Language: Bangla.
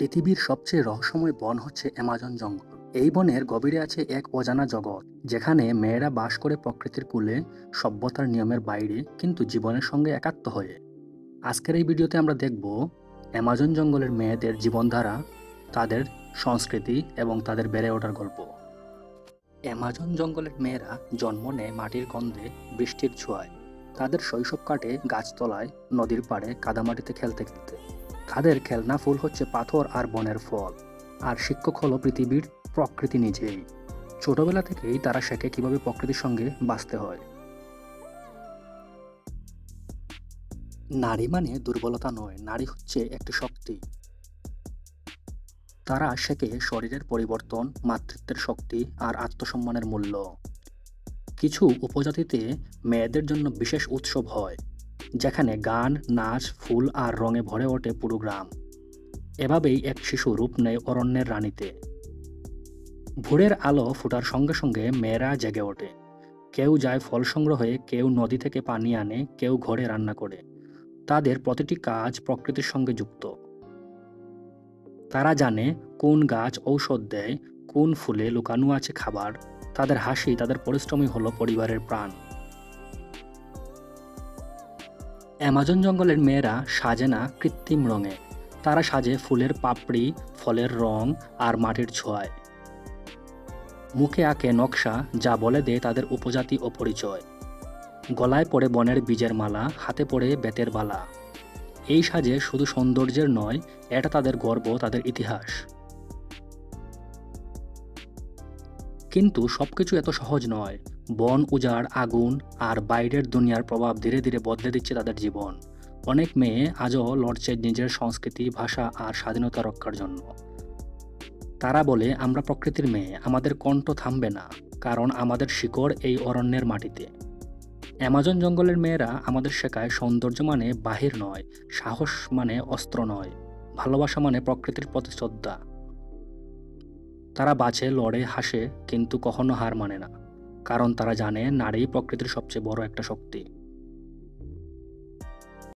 পৃথিবীর সবচেয়ে রহস্যময় বন হচ্ছে অ্যামাজন জঙ্গল। এই বনের গভীরে আছে এক অজানা জগৎ, যেখানে মেয়েরা বাস করে প্রকৃতির কূলে, সভ্যতার নিয়মের বাইরে, কিন্তু জীবনের সঙ্গে একাত্ম হয়ে। আজকের এই ভিডিওতে আমরা দেখব অ্যামাজন জঙ্গলের মেয়েদের জীবনধারা, তাদের সংস্কৃতি এবং তাদের বেড়ে ওঠার গল্প। অ্যামাজন জঙ্গলের মেয়েরা জন্ম নেয় মাটির গন্ধে, বৃষ্টির ছোঁয়ায়। তাদের শৈশব কাটে গাছতলায়, নদীর পাড়ে, কাদামাটিতে খেলতে খেলতে। তাদের খেলনা ফুল হচ্ছে পাথর আর বনের ফল। আর শিক্ষক হলো পৃথিবীর প্রকৃতি নিজেই। ছোটবেলা থেকেই তারা শেখে কীভাবে প্রকৃতির সঙ্গে বাঁচতে হয়। নারী মানে দুর্বলতা নয়, নারী হচ্ছে একটি শক্তি। তারা শেখে শরীরের পরিবর্তন, মাতৃত্বের শক্তি আর আত্মসম্মানের মূল্য। কিছু উপজাতিতে মেয়েদের জন্য বিশেষ উৎসব হয়। যেখানে গান, নাচ, ফুল আর রঙে ভরে ওঠে পুরো গ্রাম। এভাবেই এক শিশু রূপ নেয় অরণ্যের রানীতে। ভোরের আলো ফোটার সঙ্গে সঙ্গে মেয়েরা জেগে ওঠে। কেউ যায় ফল সংগ্রহে, কেউ নদী থেকে পানি আনে, কেউ ঘরে রান্না করে। তাদের প্রতিটি কাজ প্রকৃতির সঙ্গে যুক্ত। তারা জানে কোন গাছ ঔষধ দেয়, কোন ফুলে লুকানো আছে খাবার। তাদের হাসি, তাদের পরিশ্রমই হলো পরিবারের প্রাণ। অ্যামাজন জঙ্গলের মেয়েরা সাজে না কৃত্রিম রঙে। তারা সাজে ফুলের পাপড়ি, ফলের রং আর মাটির ছোঁয়ায়। মুখে আঁকে নকশা যা বলে দেয় তাদের উপজাতি ও পরিচয়। গলায় পড়ে বনের বীজের মালা, হাতে পড়ে বেতের বালা। এই সাজে শুধু সৌন্দর্যের নয়, এটা তাদের গর্ব, তাদের ইতিহাস। কিন্তু সবকিছু এত সহজ নয়। বন উজাড়, আগুন আর বাইরের দুনিয়ার প্রভাব ধীরে ধীরে বদলে দিচ্ছে তাদের জীবন। অনেক মেয়ে আজও লড়ছে নিজের সংস্কৃতি, ভাষা আর স্বাধীনতা রক্ষার জন্য। তারা বলে, আমরা প্রকৃতির মেয়ে, আমাদের কণ্ঠ থামবে না, কারণ আমাদের শিকড় এই অরণ্যের মাটিতে। অ্যামাজন জঙ্গলের মেয়েরা আমাদের শেখায়, সৌন্দর্য মানে বাহির নয়, সাহস মানে অস্ত্র নয়, ভালোবাসা মানে প্রকৃতির প্রতি শ্রদ্ধা তারা বাঁচে, লড়ে, হাসে, কিন্তু কখনো হার মানে না। কারণ তারা জানে, নারী প্রকৃতির সবচেয়ে বড় একটা শক্তি।